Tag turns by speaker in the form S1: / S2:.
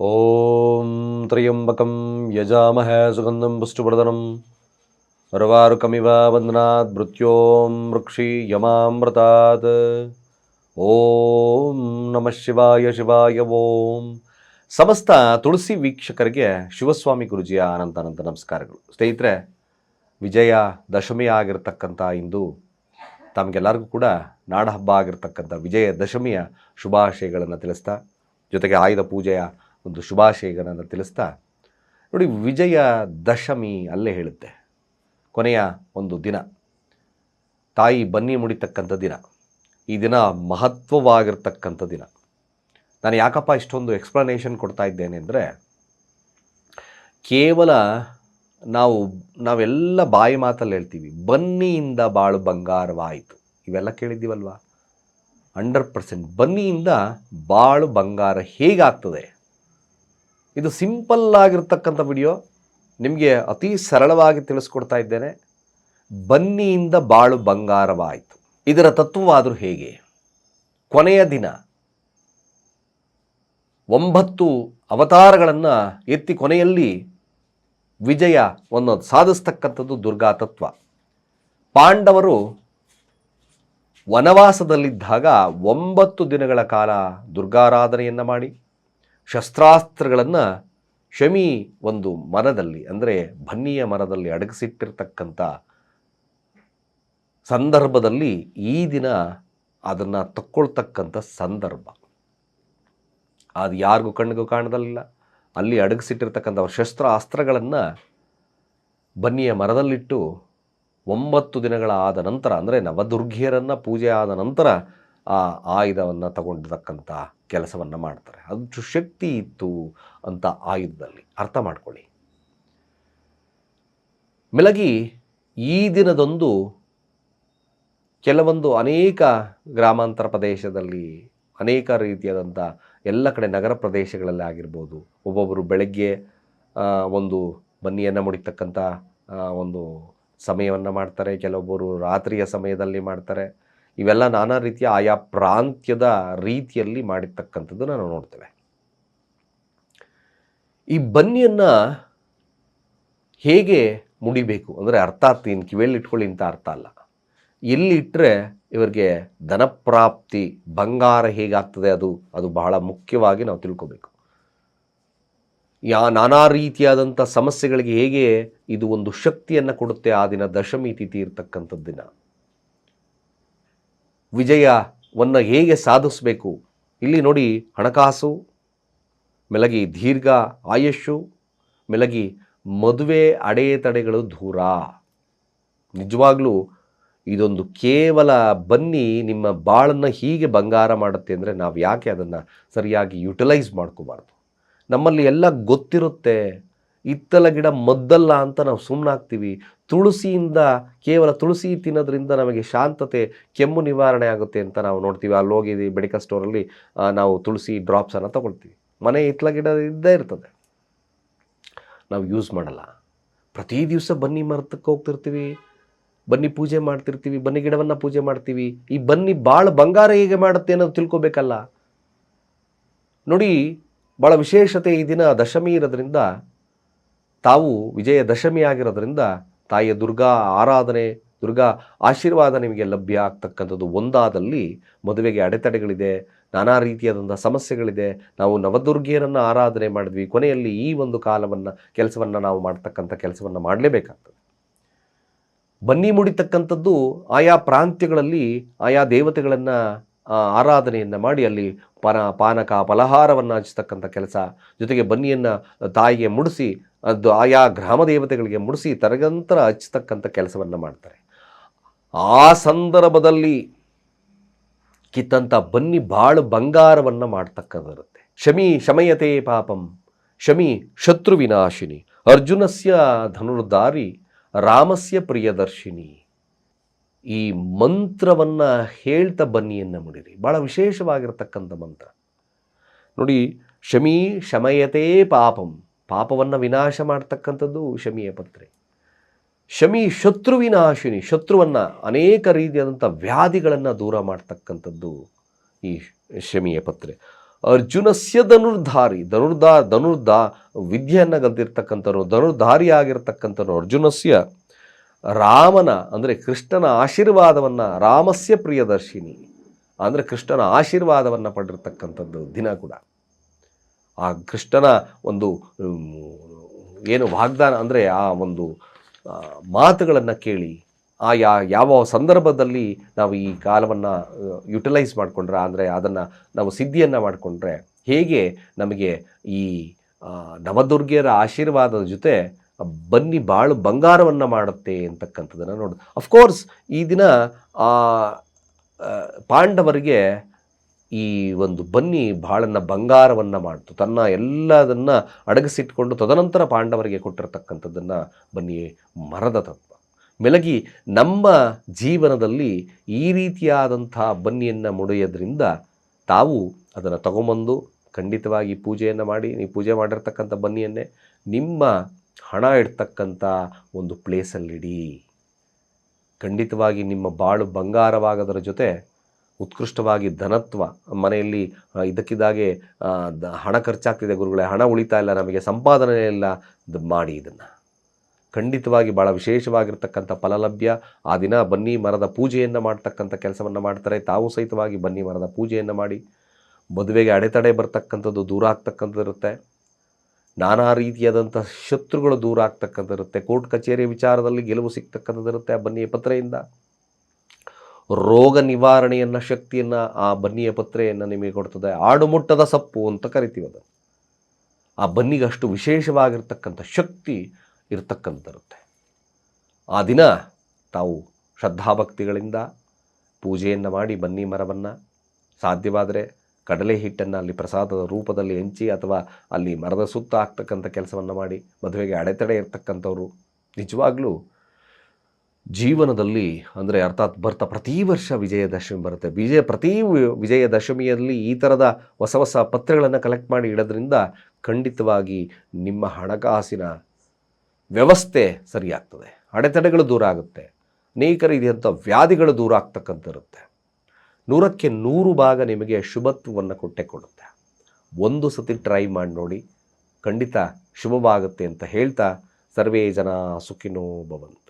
S1: ಓಂ ತ್ರಯಂಬಕಂ ಯಜಾಮಹ ಸುಗಂಧಂ ಪುಷ್ಟುವರ್ಧನ ವರವಾರುಕಮಿವ ವಂದನಾತ್ ಮೃತ್ಯೋಂ ವೃಕ್ಷಿ ಯಮಾಮೃತಾತ್ ಓಂ ನಮಃ ಶಿವಾಯ ಶಿವಾಯ ಓಂ ಸಮಸ್ತ ತುಳಸಿ ವೀಕ್ಷಕರಿಗೆ ಶಿವಸ್ವಾಮಿ ಗುರುಜಿಯ ಅನಂತ ಅನಂತ ನಮಸ್ಕಾರಗಳು. ಸ್ನೇಹಿತರೆ, ವಿಜಯ ದಶಮಿ ಆಗಿರತಕ್ಕಂಥ ಇಂದು ತಮಗೆಲ್ಲರಿಗೂ ಕೂಡ ನಾಡಹಬ್ಬ ಆಗಿರತಕ್ಕಂಥ ವಿಜಯ ದಶಮಿಯ ಶುಭಾಶಯಗಳನ್ನು ತಿಳಿಸ್ತಾ, ಜೊತೆಗೆ ಆಯುಧ ಪೂಜೆಯ ಒಂದು ಶುಭಾಶಯಗಳನ್ನು ತಿಳಿಸ್ತಾ, ನೋಡಿ ವಿಜಯ ದಶಮಿ ಅಲ್ಲೇ ಹೇಳುತ್ತೆ. ಕೊನೆಯ ಒಂದು ದಿನ. ತಾಯಿ ಬನ್ನಿ ಮುಡಿತಕ್ಕಂಥ ದಿನ. ಈ ದಿನ ಮಹತ್ವವಾಗಿರ್ತಕ್ಕಂಥ ದಿನ. ನಾನು ಯಾಕಪ್ಪ ಇಷ್ಟೊಂದು ಎಕ್ಸ್ಪ್ಲನೇಷನ್ ಕೊಡ್ತಾ ಇದ್ದೇನೆ ಅಂದರೆ, ಕೇವಲ ನಾವು, ನಾವೆಲ್ಲ ಬಾಯಿ ಮಾತಲ್ಲಿ ಹೇಳ್ತೀವಿ, ಬನ್ನಿಯಿಂದ ಬಾಳು ಬಂಗಾರವಾಯಿತು. ಇವೆಲ್ಲ ಕೇಳಿದ್ದೀವಲ್ವಾ? ಹಂಡ್ರೆಡ್ ಪರ್ಸೆಂಟ್ ಬನ್ನಿಯಿಂದ ಬಾಳು ಬಂಗಾರ ಹೇಗಾಗ್ತದೆ? ಇದು ಸಿಂಪಲ್ ಆಗಿರ್ತಕ್ಕಂಥ ವಿಡಿಯೋ. ನಿಮಗೆ ಅತಿ ಸರಳವಾಗಿ ತಿಳಿಸ್ಕೊಡ್ತಾ ಇದ್ದೇನೆ. ಬನ್ನಿಯಿಂದ ಬಾಳು ಬಂಗಾರವಾಯಿತು. ಇದರ ತತ್ವವಾದರೂ ಹೇಗೆ? ಕೊನೆಯ ದಿನ. ಒಂಬತ್ತು ಅವತಾರಗಳನ್ನು ಎತ್ತಿ ಕೊನೆಯಲ್ಲಿ ವಿಜಯವನ್ನು ಸಾಧಿಸ್ತಕ್ಕಂಥದ್ದು ದುರ್ಗಾ ತತ್ವ. ಪಾಂಡವರು ವನವಾಸದಲ್ಲಿದ್ದಾಗ ಒಂಬತ್ತು ದಿನಗಳ ಕಾಲ ದುರ್ಗಾರಾಧನೆಯನ್ನು ಮಾಡಿ ಶಸ್ತ್ರಾಸ್ತ್ರಗಳನ್ನು ಶಮಿ ಒಂದು ಮರದಲ್ಲಿ, ಅಂದರೆ ಬನ್ನಿಯ ಮರದಲ್ಲಿ ಅಡಗಿಸಿಟ್ಟಿರ್ತಕ್ಕಂಥ ಸಂದರ್ಭದಲ್ಲಿ ಈ ದಿನ ಅದನ್ನು ತಕ್ಕೊಳ್ತಕ್ಕಂಥ ಸಂದರ್ಭ. ಅದು ಯಾರಿಗೂ ಕಣ್ಣಿಗೂ ಕಾಣದಲ್ಲ ಅಲ್ಲಿ ಅಡಗಿಸಿಟ್ಟಿರ್ತಕ್ಕಂಥ ಶಸ್ತ್ರ ಅಸ್ತ್ರಗಳನ್ನು ಬನ್ನಿಯ ಮರದಲ್ಲಿಟ್ಟು ಒಂಬತ್ತು ದಿನಗಳ ಆದ ನಂತರ, ಅಂದರೆ ನವದುರ್ಗಿಯರನ್ನು ಪೂಜೆ ಆದ ನಂತರ ಆ ಆಯುಧವನ್ನು ತಗೊಂಡಿರ್ತಕ್ಕಂಥ ಕೆಲಸವನ್ನು ಮಾಡ್ತಾರೆ. ಅದು ಶಕ್ತಿ ಇತ್ತು ಅಂತ ಆಯುಧದಲ್ಲಿ. ಅರ್ಥ ಮಾಡ್ಕೊಳ್ಳಿ. ಮೆಲಗಿ ಈ ದಿನದೊಂದು ಕೆಲವೊಂದು ಅನೇಕ ಗ್ರಾಮಾಂತರ ಪ್ರದೇಶದಲ್ಲಿ ಅನೇಕ ರೀತಿಯಾದಂಥ ಎಲ್ಲ ಕಡೆ ನಗರ ಪ್ರದೇಶಗಳಲ್ಲಿ ಆಗಿರ್ಬೋದು, ಒಬ್ಬೊಬ್ಬರು ಬೆಳಗ್ಗೆ ಒಂದು ಬನ್ನಿಯನ್ನು ಮುಡಿತಕ್ಕಂಥ ಒಂದು ಸಮಯವನ್ನು ಮಾಡ್ತಾರೆ, ಕೆಲವೊಬ್ಬರು ರಾತ್ರಿಯ ಸಮಯದಲ್ಲಿ ಮಾಡ್ತಾರೆ. ಇವೆಲ್ಲ ನಾನಾ ರೀತಿಯ ಆಯಾ ಪ್ರಾಂತ್ಯದ ರೀತಿಯಲ್ಲಿ ಮಾಡಿರ್ತಕ್ಕಂಥದ್ದು ನಾವು ನೋಡ್ತೇವೆ. ಈ ಬನ್ನಿಯನ್ನು ಹೇಗೆ ಮುಡಿಬೇಕು? ಅಂದರೆ ಅರ್ಥಾತ್ ಇನ್ನು ಕಿವಿಯಲ್ಲಿ ಇಟ್ಕೊಳ್ಳಿ ಅಂತ ಅರ್ಥ ಅಲ್ಲ. ಎಲ್ಲಿ ಇಟ್ಟರೆ ಇವರಿಗೆ ಧನಪ್ರಾಪ್ತಿ, ಬಂಗಾರ ಹೇಗಾಗ್ತದೆ ಅದು? ಅದು ಬಹಳ ಮುಖ್ಯವಾಗಿ ನಾವು ತಿಳ್ಕೋಬೇಕು. ಯಾ ನಾನಾ ರೀತಿಯಾದಂಥ ಸಮಸ್ಯೆಗಳಿಗೆ ಹೇಗೆ ಇದು ಒಂದು ಶಕ್ತಿಯನ್ನು ಕೊಡುತ್ತೆ ಆ ದಿನ ದಶಮಿ ತಿಥಿ ಇರ್ತಕ್ಕಂಥದ್ದು ದಿನ ವಿಜಯವನ್ನು ಹೇಗೆ ಸಾಧಿಸಬೇಕು? ಇಲ್ಲಿ ನೋಡಿ ಹಣಕಾಸು, ಮೆಲಗಿ ದೀರ್ಘ ಆಯುಷು ಮೆಲಗಿ ಮದುವೆ ಅಡೆತಡೆಗಳು ದೂರ. ನಿಜವಾಗ್ಲೂ ಇದೊಂದು ಕೇವಲ ಬನ್ನಿ ನಿಮ್ಮ ಬಾಳನ್ನು ಹೀಗೆ ಬಂಗಾರ ಮಾಡುತ್ತೆ ಅಂದರೆ ನಾವು ಯಾಕೆ ಅದನ್ನು ಸರಿಯಾಗಿ ಯುಟಿಲೈಸ್ ಮಾಡ್ಕೋಬಾರ್ದು? ನಮ್ಮಲ್ಲಿ ಎಲ್ಲ ಗೊತ್ತಿರುತ್ತೆ. ಇತ್ತಲ ಗಿಡ ಮದ್ದಲ್ಲ ಅಂತ ನಾವು ಸುಮ್ಮನಾಗ್ತೀವಿ ತುಳಸಿಯಿಂದ, ಕೇವಲ ತುಳಸಿ ತಿನ್ನೋದ್ರಿಂದ ನಮಗೆ ಶಾಂತತೆ, ಕೆಮ್ಮು ನಿವಾರಣೆ ಆಗುತ್ತೆ ಅಂತ ನಾವು ನೋಡ್ತೀವಿ. ಅಲ್ಲಿ ಹೋಗಿ ಮೆಡಿಕಲ್ ಸ್ಟೋರಲ್ಲಿ ನಾವು ತುಳಸಿ ಡ್ರಾಪ್ಸನ್ನು ತಗೊಳ್ತೀವಿ. ಮನೆ ಇತ್ತಲ ಗಿಡ ಇದ್ದೇ ಇರ್ತದೆ. ನಾವು ಯೂಸ್ ಮಾಡಲ್ಲ. ಪ್ರತಿ ದಿವಸ ಬನ್ನಿ ಮರತಕ್ಕೆ ಹೋಗ್ತಿರ್ತೀವಿ. ಬನ್ನಿ ಪೂಜೆ ಮಾಡ್ತಿರ್ತೀವಿ. ಬನ್ನಿ ಗಿಡವನ್ನು ಪೂಜೆ ಮಾಡ್ತೀವಿ. ಈ ಬನ್ನಿ ಭಾಳ ಬಂಗಾರ ಹೇಗೆ ಮಾಡುತ್ತೆ ಅನ್ನೋದು ತಿಳ್ಕೊಬೇಕಲ್ಲ. ನೋಡಿ ಭಾಳ ವಿಶೇಷತೆ ಈ ದಿನ ದಶಮಿ ಇರೋದ್ರಿಂದ, ತಾವು ವಿಜಯ ದಶಮಿ ಆಗಿರೋದ್ರಿಂದ ತಾಯಿಯ ದುರ್ಗಾ ಆರಾಧನೆ, ದುರ್ಗಾ ಆಶೀರ್ವಾದ ನಿಮಗೆ ಲಭ್ಯ ಆಗ್ತಕ್ಕಂಥದ್ದು ಒಂದಾದಲ್ಲಿ ಮದುವೆಗೆ ಅಡೆತಡೆಗಳಿದೆ, ನಾನಾ ರೀತಿಯಾದಂಥ ಸಮಸ್ಯೆಗಳಿದೆ. ನಾವು ನವದುರ್ಗಿಯರನ್ನು ಆರಾಧನೆ ಮಾಡಿದ್ವಿ. ಕೊನೆಯಲ್ಲಿ ಈ ಒಂದು ಕಾಲವನ್ನು, ಕೆಲಸವನ್ನು ನಾವು ಮಾಡ್ತಕ್ಕಂಥ ಕೆಲಸವನ್ನು ಮಾಡಲೇಬೇಕಾಗ್ತದೆ. ಬನ್ನಿ ಮುಡಿತಕ್ಕಂಥದ್ದು ಆಯಾ ಪ್ರಾಂತ್ಯಗಳಲ್ಲಿ ಆಯಾ ದೇವತೆಗಳನ್ನು ಆರಾಧನೆಯನ್ನು ಮಾಡಿ ಅಲ್ಲಿ ಪನ, ಪಾನಕ ಫಲಹಾರವನ್ನು ಹಂಚತಕ್ಕಂಥ ಕೆಲಸ. ಜೊತೆಗೆ ಬನ್ನಿಯನ್ನು ತಾಯಿಗೆ ಮುಡಿಸಿ, ಅದು ಆಯಾ ಗ್ರಾಮ ದೇವತೆಗಳಿಗೆ ಮುಡಿಸಿ ತರಗಂತರ ಹಚ್ಚತಕ್ಕಂಥ ಕೆಲಸವನ್ನು ಮಾಡ್ತಾರೆ. ಆ ಸಂದರ್ಭದಲ್ಲಿ ಕಿತ್ತಂಥ ಬನ್ನಿ ಬಾಳು ಬಂಗಾರವನ್ನು ಮಾಡ್ತಕ್ಕದಿರುತ್ತೆ ಶಮಿ ಶಮಯತೆ ಪಾಪಂ, ಶಮಿ ಶತ್ರು ವಿನಾಶಿನಿ ಅರ್ಜುನಸ್ಯ ಧನುರ್ಧಾರಿ, ರಾಮಸ್ಯ ಪ್ರಿಯದರ್ಶಿನಿ. ಈ ಮಂತ್ರವನ್ನು ಹೇಳ್ತಾ ಬನ್ನಿಯನ್ನು ಮುಡಿರಿ. ಭಾಳ ವಿಶೇಷವಾಗಿರ್ತಕ್ಕಂಥ ಮಂತ್ರ. ನೋಡಿ, ಶಮಿ ಶಮಯತೆ ಪಾಪಂ. ಪಾಪವನ್ನು ವಿನಾಶ ಮಾಡ್ತಕ್ಕಂಥದ್ದು ಶಮಿಯ ಪತ್ರೆ. ಶಮಿ ಶತ್ರು ವಿನಾಶಿನಿ. ಶತ್ರುವನ್ನು ಅನೇಕ ರೀತಿಯಾದಂಥ ವ್ಯಾಧಿಗಳನ್ನು ದೂರ ಮಾಡ್ತಕ್ಕಂಥದ್ದು ಈ ಶಮಿಯ ಪತ್ರೆ. ಅರ್ಜುನಸ್ಯ ಧನುರ್ಧಾರಿ. ಧನುರ್ಧಾ ಧನುರ್ಧಾ ವಿದ್ಯೆಯನ್ನು ಗದ್ದಿರ್ತಕ್ಕಂಥವ್ರು ಧನುರ್ಧಾರಿ ಆಗಿರ್ತಕ್ಕಂಥವ್ರು ಅರ್ಜುನಸ್ಯ ರಾಮನ, ಅಂದರೆ ಕೃಷ್ಣನ ಆಶೀರ್ವಾದವನ್ನು ರಾಮಸ್ಯ ಪ್ರಿಯದರ್ಶಿನಿ, ಅಂದರೆ ಕೃಷ್ಣನ ಆಶೀರ್ವಾದವನ್ನು ಪಡೆದಿರ್ತಕ್ಕಂಥದ್ದು ದಿನ ಕೂಡ. ಆ ಕೃಷ್ಣನ ಒಂದು ಏನು ವಾಗ್ದಾನ, ಅಂದರೆ ಆ ಒಂದು ಮಾತುಗಳನ್ನು ಕೇಳಿ, ಆ ಯಾ, ಯಾವ ಸಂದರ್ಭದಲ್ಲಿ ನಾವು ಈ ಕಾಲವನ್ನು ಯುಟಿಲೈಸ್ ಮಾಡಿಕೊಂಡ್ರೆ, ಅಂದರೆ ಅದನ್ನು ನಾವು ಸಿದ್ಧಿಯನ್ನು ಮಾಡಿಕೊಂಡ್ರೆ, ಹೇಗೆ ನಮಗೆ ಈ ನವದುರ್ಗಿಯರ ಆಶೀರ್ವಾದದ ಜೊತೆ ಬನ್ನಿ ಬಾಳು ಬಂಗಾರವನ್ನು ಮಾಡುತ್ತೆ ಅಂತಕ್ಕಂಥದ್ದನ್ನು ನೋಡು ಅಫ್ಕೋರ್ಸ್ ಈ ದಿನ ಪಾಂಡವರಿಗೆ ಈ ಒಂದು ಬನ್ನಿ ಬಾಳನ್ನ ಬಂಗಾರವನ್ನು ಮಾಡ್ತು. ತನ್ನ ಎಲ್ಲದನ್ನು ಅಡಗಿಸಿಟ್ಕೊಂಡು ತದನಂತರ ಪಾಂಡವರಿಗೆ ಕೊಟ್ಟಿರತಕ್ಕಂಥದ್ದನ್ನು ಬನ್ನಿ ಮರದ ತತ್ವ. ಮೆಲಗಿ ನಮ್ಮ ಜೀವನದಲ್ಲಿ ಈ ರೀತಿಯಾದಂಥ ಬನ್ನಿಯನ್ನು ಮುಡಿಯೋದ್ರಿಂದ ತಾವು ಅದನ್ನು ತಗೊಂಬಂದು ಖಂಡಿತವಾಗಿ ಪೂಜೆಯನ್ನು ಮಾಡಿ, ನೀವು ಪೂಜೆ ಮಾಡಿರ್ತಕ್ಕಂಥ ಬನ್ನಿಯನ್ನೇ ನಿಮ್ಮ ಹಣ ಇಡ್ತಕ್ಕಂಥ ಒಂದು ಪ್ಲೇಸಲ್ಲಿಡಿ. ಖಂಡಿತವಾಗಿ ನಿಮ್ಮ ಬಾಳು ಬಂಗಾರವಾಗದರ ಜೊತೆ ಉತ್ಕೃಷ್ಟವಾಗಿ ಧನತ್ವ, ಮನೆಯಲ್ಲಿ ಇದಕ್ಕಿದ್ದಾಗೆ ಹಣ ಖರ್ಚಾಗ್ತಿದೆ ಗುರುಗಳೇ, ಹಣ ಉಳಿತಾ ಇಲ್ಲ, ನಮಗೆ ಸಂಪಾದನೆ ಇಲ್ಲ ಮಾಡಿ ಇದನ್ನು. ಖಂಡಿತವಾಗಿ ಭಾಳ ವಿಶೇಷವಾಗಿರ್ತಕ್ಕಂಥ ಫಲಲಭ್ಯ. ಆ ದಿನ ಬನ್ನಿ ಮರದ ಪೂಜೆಯನ್ನು ಮಾಡ್ತಕ್ಕಂಥ ಕೆಲಸವನ್ನು ಮಾಡ್ತಾರೆ, ತಾವು ಸಹಿತವಾಗಿ ಬನ್ನಿ ಮರದ ಪೂಜೆಯನ್ನು ಮಾಡಿ. ಮದುವೆಗೆ ಅಡೆತಡೆ ಬರ್ತಕ್ಕಂಥದ್ದು ದೂರ ಆಗ್ತಕ್ಕಂಥದ್ದು ಇರುತ್ತೆ ನಾನಾ ರೀತಿಯಾದಂಥ ಶತ್ರುಗಳು ದೂರ ಆಗ್ತಕ್ಕಂಥದ್ದಿರುತ್ತೆ. ಕೋರ್ಟ್ ಕಚೇರಿ ವಿಚಾರದಲ್ಲಿ ಗೆಲುವು ಸಿಗ್ತಕ್ಕಂಥದ್ದಿರುತ್ತೆ ಆ ಬನ್ನಿಯ ಪತ್ರೆಯಿಂದ. ರೋಗ ನಿವಾರಣೆಯನ್ನು, ಶಕ್ತಿಯನ್ನು ಆ ಬನ್ನಿಯ ಪತ್ರೆಯನ್ನು ನಿಮಗೆ ಕೊಡ್ತದೆ. ಆಡುಮುಟ್ಟದ ಸಪ್ಪು ಅಂತ ಕರಿತೀವಿ ಅದನ್ನು. ಆ ಬನ್ನಿಗೆ ಅಷ್ಟು ವಿಶೇಷವಾಗಿರ್ತಕ್ಕಂಥ ಶಕ್ತಿ ಇರ್ತಕ್ಕಂಥರುತ್ತೆ ಆ ದಿನ ತಾವು ಶ್ರದ್ಧಾಭಕ್ತಿಗಳಿಂದ ಪೂಜೆಯನ್ನು ಮಾಡಿ ಬನ್ನಿ ಮರವನ್ನು. ಸಾಧ್ಯವಾದರೆ ಕಡಲೆ ಹಿಟ್ಟನ್ನು ಅಲ್ಲಿ ಪ್ರಸಾದದ ರೂಪದಲ್ಲಿ ಹೆಂಚಿ ಅಥವಾ ಅಲ್ಲಿ ಮರದ ಸುತ್ತ ಆಗ್ತಕ್ಕಂಥ ಕೆಲಸವನ್ನು ಮಾಡಿ, ಮದುವೆಗೆ ಅಡೆತಡೆ ಇರ್ತಕ್ಕಂಥವ್ರು, ನಿಜವಾಗ್ಲೂ ಜೀವನದಲ್ಲಿ ಅಂದರೆ ಅರ್ಥಾತ್ ಬರ್ತಾ ಪ್ರತಿ ವರ್ಷ ವಿಜಯದಶಮಿ ಬರುತ್ತೆ. ವಿಜಯ, ಪ್ರತಿ ವಿಜಯದಶಮಿಯಲ್ಲಿ ಈ ಥರದ ಹೊಸ ಹೊಸ ಪತ್ರಗಳನ್ನು ಕಲೆಕ್ಟ್ ಮಾಡಿ ಇಡೋದ್ರಿಂದ ಖಂಡಿತವಾಗಿ ನಿಮ್ಮ ಹಣಕಾಸಿನ ವ್ಯವಸ್ಥೆ ಸರಿಯಾಗ್ತದೆ. ಅಡೆತಡೆಗಳು ದೂರ ಆಗುತ್ತೆ. ಅನೇಕ ರೀತಿಯಂಥ ವ್ಯಾಧಿಗಳು ದೂರ ಆಗ್ತಕ್ಕಂಥಿರುತ್ತೆ. ನೂರಕ್ಕೆ ನೂರು ಭಾಗ ನಿಮಗೆ ಶುಭತ್ವವನ್ನು ಕೊಟ್ಟೆ ಕೊಡುತ್ತೆ. ಒಂದು ಸತಿ ಟ್ರೈ ಮಾಡಿ ನೋಡಿ ಖಂಡಿತ ಶುಭವಾಗುತ್ತೆ ಅಂತ ಹೇಳ್ತಾ ಸರ್ವೇ ಜನ ಸುಖಿನೋ ಭವಂತು.